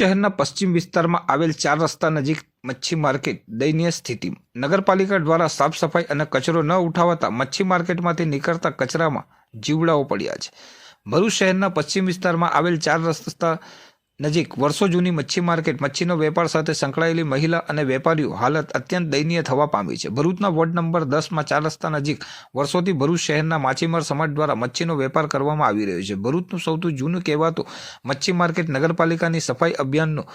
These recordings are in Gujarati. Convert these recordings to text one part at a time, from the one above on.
શહેરના પશ્ચિમ વિસ્તારમાં આવેલ ચાર રસ્તા નજીક મચ્છી માર્કેટ દયનીય સ્થિતિ. નગરપાલિકા દ્વારા સાફ સફાઈ અને કચરો ન ઉઠાવતા મચ્છી માર્કેટમાંથી નીકળતા કચરામાં જીવડાઓ પડ્યા છે. ભરૂચ શહેરના પશ્ચિમ વિસ્તારમાં આવેલ ચાર રસ્તા નજીક વર્ષો જૂની મચ્છી માર્કેટ, મચ્છીનો વેપાર સાથે સંકળાયેલી મહિલા અને વેપારીઓ હાલત અત્યંત દયનીય થવા પામી છે. ભરૂચના વોર્ડ નંબર દસમાં ચાર રસ્તા નજીક વર્ષોથી ભરૂચ શહેરના માછીમાર સમાજ દ્વારા મચ્છીનો વેપાર કરવામાં આવી રહ્યો છે. ભરૂચનું સૌથી જૂનું કહેવાતું મચ્છી માર્કેટ નગરપાલિકાની સફાઈ અભિયાનનું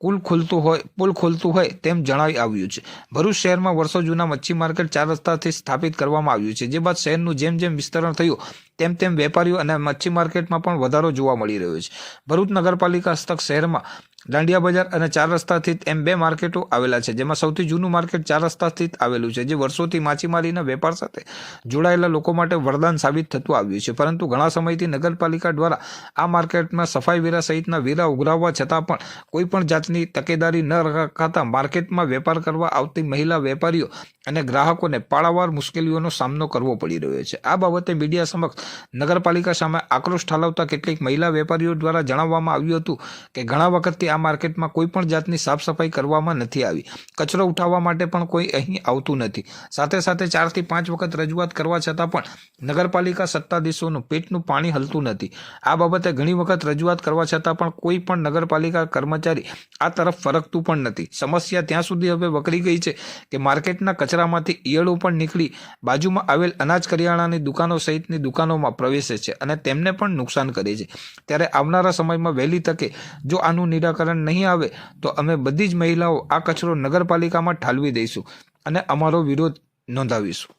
કુલ ખુલતું હોય, પુલ ખોલતું હોય તેમ જણાવી આવ્યું છે. ભરૂચ શહેરમાં વર્ષો જૂના મચ્છી માર્કેટ ચાર રસ્તાથી સ્થાપિત કરવામાં આવ્યું છે, જે બાદ શહેરનું જેમ જેમ વિસ્તરણ થયું, તેમ તેમ વેપારીઓ અને મચ્છી માર્કેટમાં પણ વધારો જોવા મળી રહ્યો છે. ભરૂચ નગરપાલિકા હસ્તક શહેરમાં દાંડિયા બજાર અને ચાર રસ્તા સ્થિત એમ બે માર્કેટો આવેલા છે, જેમાં સૌથી જૂનું માર્કેટ ચાર રસ્તા સ્થિત આવેલું છે, જે વર્ષોથી માછીમારીના વેપાર સાથે જોડાયેલા લોકો માટે વરદાન સાબિત થતું આવ્યું છે. પરંતુ ઘણા સમયથી નગરપાલિકા દ્વારા આ માર્કેટમાં સફાઈ વેરા સહિતના વેરા ઉઘરાવવા છતાં પણ કોઈપણ જાતની તકેદારી ન રખાતા માર્કેટમાં વેપાર કરવા આવતી મહિલા વેપારીઓ અને ગ્રાહકોને પાળાવાર મુશ્કેલીઓનો સામનો કરવો પડી રહ્યો છે. આ બાબતે મીડિયા સમક્ષ નગરપાલિકા સામે આક્રોશ ઠાલવતા કેટલીક મહિલા વેપારીઓ દ્વારા જણાવવામાં આવ્યું હતું કે ઘણા વખતથી આ માર્કેટમાં કોઈ પણ જાતની સાફ સફાઈ કરવામાં નથી આવી. કચરો ઉઠાવવા માટે પણ કોઈ અહીં આવતું નથી. સાથે સાથે ચારથી પાંચ વખત રજૂઆત કરવા છતાં પણ નગરપાલિકા સત્તાધીશોનું પેટનું પાણી હલતું નથી. આ બાબતે ઘણી વખત રજૂઆત કરવા છતાં પણ કોઈ પણ નગરપાલિકા કર્મચારી આ તરફ ફરકતું પણ નથી. સમસ્યા ત્યાં સુધી હવે વકરી ગઈ છે કે માર્કેટના કચરામાંથી ઈયળો પણ નીકળી બાજુમાં આવેલ અનાજ કરિયાણાની દુકાનો સહિતની દુકાનોમાં પ્રવેશે છે અને તેમને પણ નુકસાન કરે છે. ત્યારે આવનારા સમયમાં વહેલી તકે જો આનું નિરાકરણ નહીં આવે, તો અમે બધી જ મહિલાઓ આ કચરો નગરપાલિકામાં ઠાલવી દઈશું અને અમારો વિરોધ નોંધાવીશું.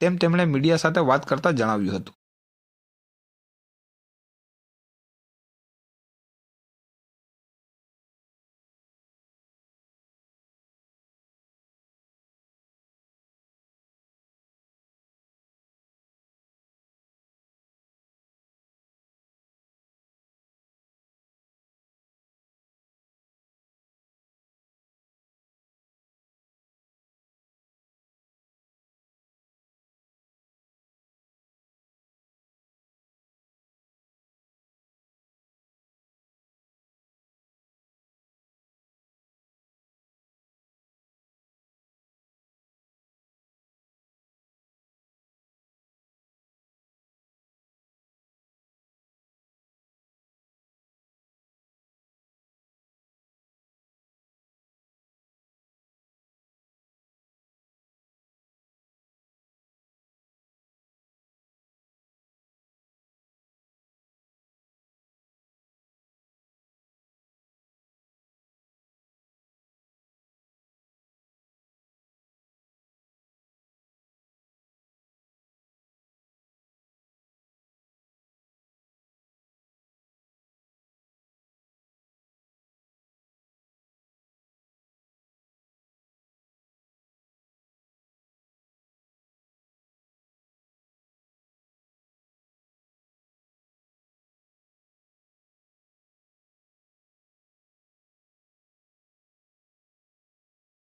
તેમ તેમણે મીડિયા સાથે વાત કરતા જણાવ્યું હતું.